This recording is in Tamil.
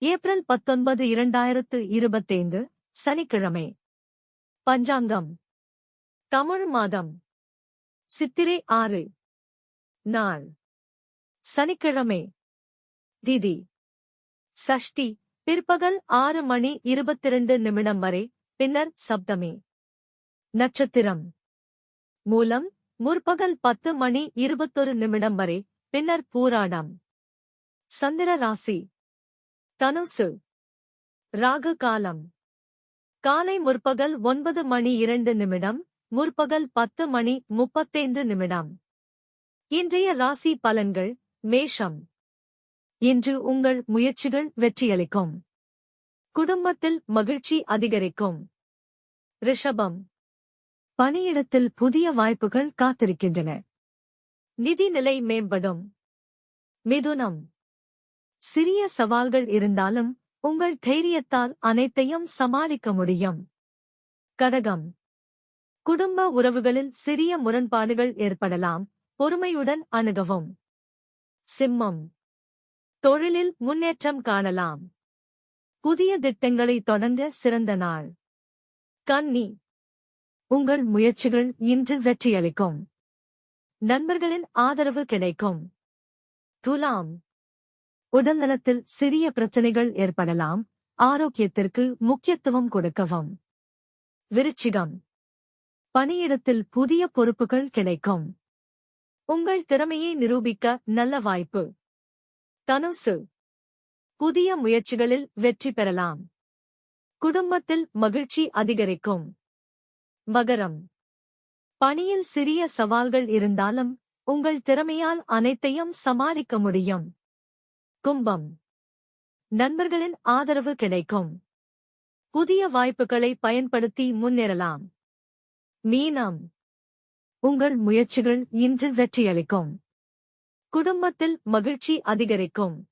ஏப்ரல் பத்தொன்பது இரண்டாயிரத்து இருபத்தைந்து சனிக்கிழமை. பஞ்சாங்கம். தமிழ் மாதம். சித்திரை ஆறு. நாள். சனிக்கிழமை. திதி. சஷ்டி பிற்பகல் ஆறு மணி இருபத்திரண்டு நிமிடம் வரை பின்னர் சப்தமி. நட்சத்திரம். மூலம் முற்பகல் பத்து மணி இருபத்தொரு நிமிடம் வரை பின்னர் பூராடம். சந்திர ராசி. தனுசு. ராகு காலம் காலை முற்பகல் ஒன்பது மணி இரண்டு நிமிடம் முற்பகல் பத்து மணி முப்பத்தைந்து நிமிடம். இன்றைய ராசி பலன்கள் மேஷம். இன்று உங்கள் முயற்சிகள் வெற்றியளிக்கும். குடும்பத்தில் மகிழ்ச்சி அதிகரிக்கும். ரிஷபம். பணியிடத்தில் புதிய வாய்ப்புகள் காத்திருக்கின்றன. நிதிநிலை மேம்படும். மிதுனம். சிறிய சவால்கள் இருந்தாலும் உங்கள் தைரியத்தால் அனைத்தையும் சமாளிக்க முடியும். கடகம். குடும்ப உறவுகளில் சிறிய முரண்பாடுகள் ஏற்படலாம். பொறுமையுடன் அணுகவும். சிம்மம். தொழிலில் முன்னேற்றம் காணலாம். புதிய திட்டங்களை தொடங்க சிறந்த நாள். கன்னி. உங்கள் முயற்சிகள் இன்று வெற்றியளிக்கும். நண்பர்களின் ஆதரவு கிடைக்கும். துலாம். உடல்நலத்தில் சிறிய பிரச்சனைகள் ஏற்படலாம். ஆரோக்கியத்திற்கு முக்கியத்துவம் கொடுக்கவும். விருச்சிகம். பணியிடத்தில் புதிய பொறுப்புகள் கிடைக்கும். உங்கள் திறமையை நிரூபிக்க நல்ல வாய்ப்பு. தனுசு. புதிய முயற்சிகளில் வெற்றி பெறலாம். குடும்பத்தில் மகிழ்ச்சி அதிகரிக்கும். மகரம். பணியில் சிறிய சவால்கள் இருந்தாலும் உங்கள் திறமையால் அனைத்தையும் சமாளிக்க முடியும். கும்பம். நண்பர்களின் ஆதரவு கிடைக்கும். புதிய வாய்ப்புகளை பயன்படுத்தி முன்னேறலாம். மீனம். உங்கள் முயற்சிகள் இன்று வெற்றியளிக்கும். குடும்பத்தில் மகிழ்ச்சி அதிகரிக்கும்.